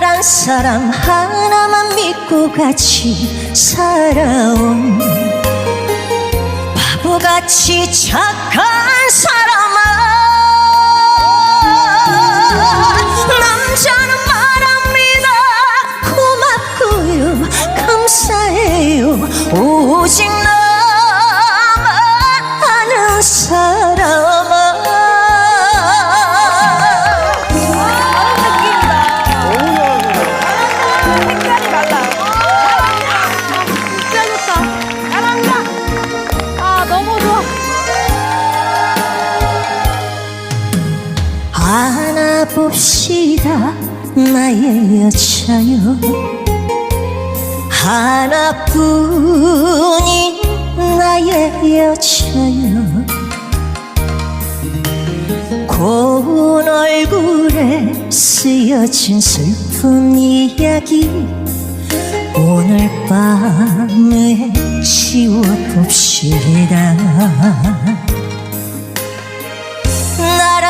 나란 사람 하나만 믿고 같이 살아온 바보같이 착한 사람아. 남자는 말합니다. 고맙고요. 감사해요. 오직 나 안아봅시다. 나의 여자여 하나뿐인 나의 여자여 고운 얼굴에 쓰여진 슬픈 이야기. 오늘 밤에 지워봅시다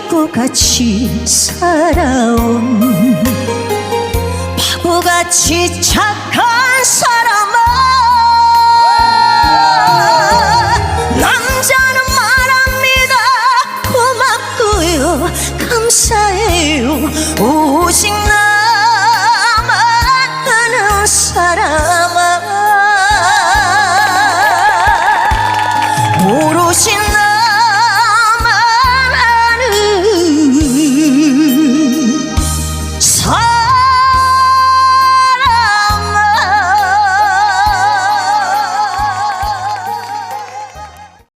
잊고 같이 살아온 바보같이 착한 사람아. 남자는 말합니다. 고맙고요. 감사해요. 오직